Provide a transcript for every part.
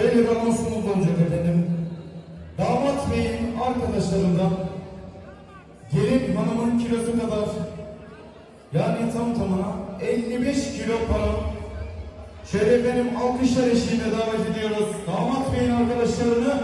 şöyle bir anonsumuz olacak efendim. Damat beyin arkadaşlarından gelin hanımın kilosu kadar yani tam tamına 55 kilo para şöyle efendim alkışlar eşliğinde davet ediyoruz. Damat beyin arkadaşlarını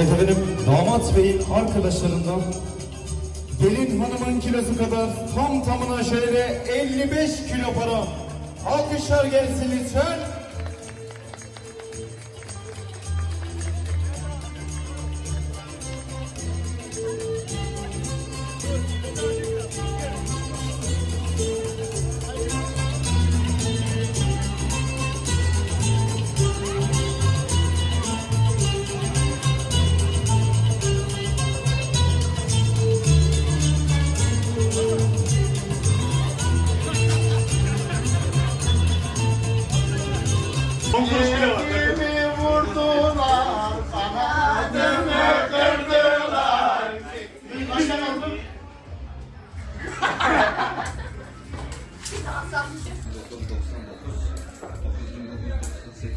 Evet efendim damat beyin arkadaşlarından gelin hanımın kilosu kadar tam tamına şöyle 55 kilo para. Alkışlar gelsin lütfen.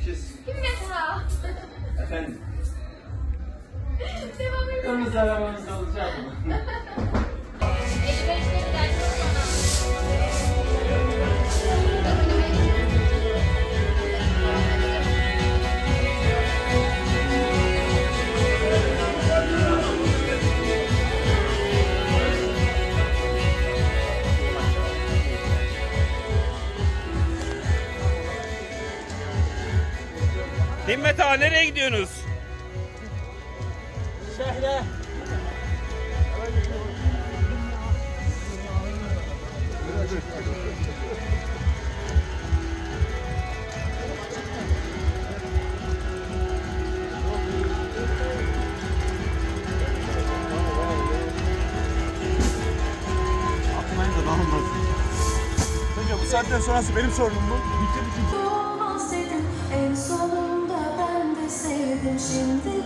Kim mesela? Efendim, Devam edelim. kırmızı arabamız olacak mı? Himmet Ağa nereye gidiyorsunuz? Peki bu saatten sonrası benim sorunum bu. Şimdi.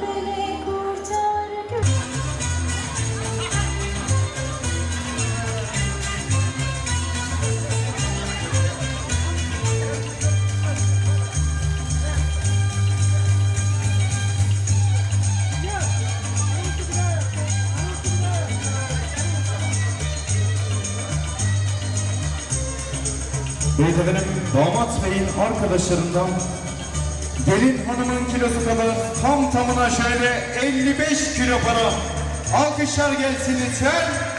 Evet efendim damat beyin arkadaşlarından gelin hanımın kilosu kadar tam tamına şöyle 55 kilo para. Alkışlar gelsin lütfen.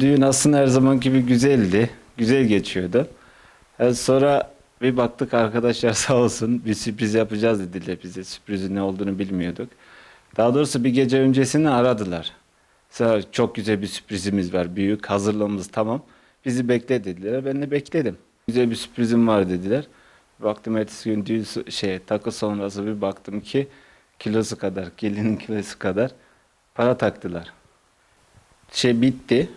Düğün aslında her zaman gibi güzeldi. Güzel geçiyordu. E, Sonra bir baktık arkadaşlar sağ olsun bir sürpriz yapacağız dediler bize. Sürprizin ne olduğunu bilmiyorduk. Daha doğrusu bir gece öncesini aradılar. Sonra çok güzel bir sürprizimiz var. Büyük hazırlığımız tamam. Bizi bekle dediler. Ben de bekledim. Güzel bir sürprizim var dediler. Baktım ertesi gün düğün şey takı sonrası bir baktım ki kilosu kadar, gelinin kilosu kadar Para taktılar. Şey bitti.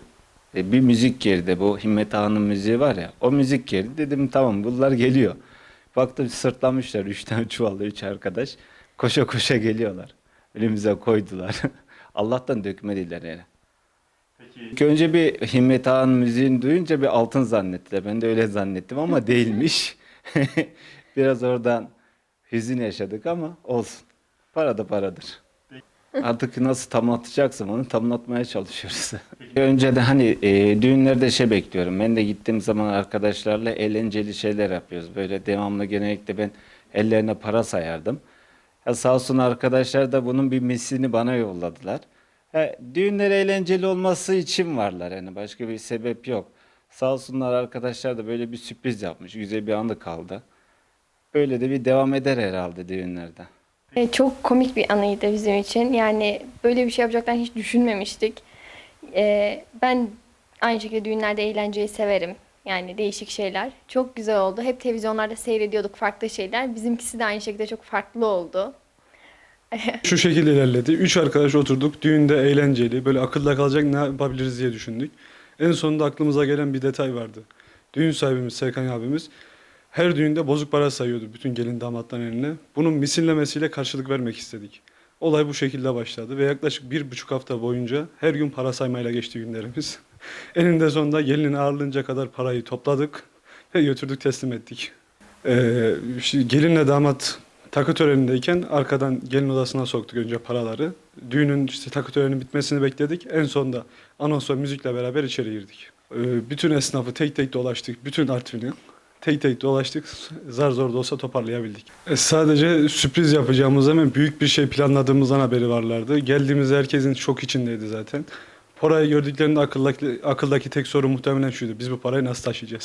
E, bir müzik girdi. Bu Himmet Ağa'nın müziği var ya. O müzik girdi. Dedim tamam bunlar geliyor. Baktım sırtlamışlar. Üç tane çuvalla üç arkadaş. Koşa koşa geliyorlar. Önümüze koydular. Allah'tan dökmediler yani. İlk önce bir Himmet Ağa'nın müziğini duyunca bir altın zannettiler. Ben de öyle zannettim ama değilmiş. Biraz oradan hüzün yaşadık ama olsun. Para da paradır. Artık nasıl tamamlatacaksam onu tamamlatmaya çalışıyoruz. Önce de hani e, düğünlerde şey bekliyorum. Ben de gittiğim zaman arkadaşlarla eğlenceli şeyler yapıyoruz. Böyle devamlı genellikle ben ellerine para sayardım. Ya sağ olsun arkadaşlar da bunun bir mislini bana yolladılar. Ha, düğünler eğlenceli olması için varlar yani başka bir sebep yok. Sağ olsunlar arkadaşlar da böyle bir sürpriz yapmış. Güzel bir anı kaldı. Böyle de bir devam eder herhalde düğünlerde. E, Çok komik bir anıydı bizim için. Yani böyle bir şey yapacaklarını hiç düşünmemiştik. E, Ben aynı şekilde düğünlerde eğlenceyi severim. Yani değişik şeyler. Çok güzel oldu. Hep televizyonlarda seyrediyorduk farklı şeyler. Bizimkisi de aynı şekilde çok farklı oldu. Şu şekilde ilerledi. Üç arkadaş oturduk. Düğünde eğlenceli. Böyle akılda kalacak ne yapabiliriz diye düşündük. En sonunda aklımıza gelen bir detay vardı. Düğün sahibimiz Serkan abimiz her düğünde bozuk para sayıyordu bütün gelin damatların eline. Bunun misillemesiyle karşılık vermek istedik. Olay bu şekilde başladı ve yaklaşık bir buçuk hafta boyunca her gün para saymayla geçti günlerimiz. Eninde sonunda gelinin ağırlığınca kadar parayı topladık ve götürdük teslim ettik. Ee, gelinle damat takı törenindeyken arkadan gelin odasına soktuk önce paraları. Düğünün işte takı töreninin bitmesini bekledik. En sonunda anons ve müzikle beraber içeri girdik. Ee, bütün esnafı tek tek dolaştık. Bütün Artvin'i tek tek dolaştık. Zar zor da olsa toparlayabildik. E, sadece sürpriz yapacağımız zaman büyük bir şey planladığımızdan haberi varlardı. Geldiğimizde herkesin şok içindeydi zaten. Parayı gördüklerinde akıldaki, akıldaki tek soru muhtemelen şuydu. Biz bu parayı nasıl taşıyacağız?